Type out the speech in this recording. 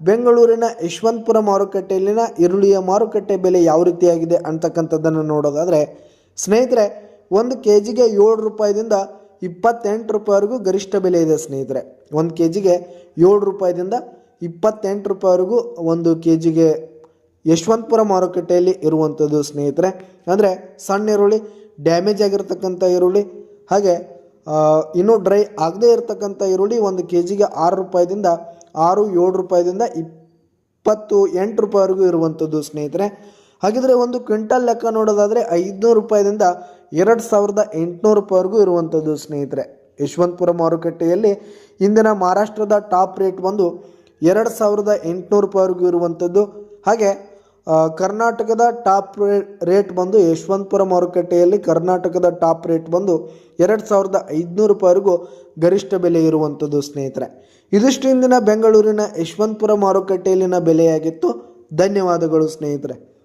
ಬೆಂಗಳೂರಿನ ಯಶವಂತಪುರ ಮಾರುಕಟ್ಟೆಯಲ್ಲಿನ ಈರುಳ್ಳಿಯ ಮಾರುಕಟ್ಟೆ ಬೆಲೆ ಯಾವ ರೀತಿಯಾಗಿದೆ ಅಂತಕ್ಕಂಥದ್ದನ್ನು ನೋಡೋದಾದರೆ, ಸ್ನೇಹಿತರೆ, ಒಂದು ಕೆ ಜಿಗೆ ಏಳು ರೂಪಾಯಿದಿಂದ ಇಪ್ಪತ್ತೆಂಟು ರೂಪಾಯಿವರೆಗೂ ಗರಿಷ್ಠ ಬೆಲೆ ಇದೆ ಸ್ನೇಹಿತರೆ. ಒಂದು ಕೆ ಜಿಗೆ ಏಳು ರೂಪಾಯಿದಿಂದ ಇಪ್ಪತ್ತೆಂಟು ರೂಪಾಯಿವರೆಗೂ ಒಂದು ಕೆ ಜಿಗೆ ಯಶವಂತಪುರ ಮಾರುಕಟ್ಟೆಯಲ್ಲಿ ಇರುವಂಥದ್ದು ಸ್ನೇಹಿತರೆ. ಅಂದರೆ ಸಣ್ಣ ಈರುಳ್ಳಿ ಡ್ಯಾಮೇಜ್ ಆಗಿರತಕ್ಕಂಥ ಈರುಳ್ಳಿ, ಹಾಗೆ ಇನ್ನೂ ಡ್ರೈ ಆಗದೇ ಇರತಕ್ಕಂಥ ಈರುಳ್ಳಿ ಒಂದು ಕೆ ಜಿಗೆ ಆರು ರೂಪಾಯಿದಿಂದ ಆರು ಏಳು ರೂಪಾಯಿದಿಂದ ಇಪ್ಪತ್ತು ಎಂಟು ರೂಪಾಯಿವರೆಗೂ ಇರುವಂಥದ್ದು ಸ್ನೇಹಿತರೆ. ಹಾಗಿದ್ರೆ ಒಂದು ಕ್ವಿಂಟಲ್ ಲೆಕ್ಕ ನೋಡೋದಾದರೆ ಐದುನೂರು ರೂಪಾಯಿದಿಂದ ಎರಡು ಸಾವಿರದ ಎಂಟುನೂರು ರೂಪಾಯಿವರೆಗೂ ಇರುವಂಥದ್ದು ಸ್ನೇಹಿತರೆ. ಯಶವಂತಪುರ ಮಾರುಕಟ್ಟೆಯಲ್ಲಿ ಇಂದಿನ ಮಹಾರಾಷ್ಟ್ರದ ಟಾಪ್ ರೇಟ್ ಬಂದು ಎರಡು ಸಾವಿರದ ಎಂಟುನೂರು ರೂಪಾಯಿವರೆಗೂ ಇರುವಂಥದ್ದು. ಹಾಗೆ ಕರ್ನಾಟಕದ ಟಾಪ್ ರೇಟ್ ಬಂದು ಯಶವಂತಪುರ ಮಾರುಕಟ್ಟೆಯಲ್ಲಿ ಕರ್ನಾಟಕದ ಟಾಪ್ ರೇಟ್ ಬಂದು ಎರಡು ಸಾವಿರದ ಐದುನೂರು ರೂಪಾಯಿವರೆಗೂ ಗರಿಷ್ಠ ಬೆಲೆ ಇರುವಂಥದ್ದು ಸ್ನೇಹಿತರೆ. ಇದಿಷ್ಟು ಇಂದಿನ ಬೆಂಗಳೂರಿನ ಯಶವಂತಪುರ ಮಾರುಕಟ್ಟೆಯಲ್ಲಿನ ಬೆಲೆಯಾಗಿತ್ತು. ಧನ್ಯವಾದಗಳು, ಸ್ನೇಹಿತರೆ.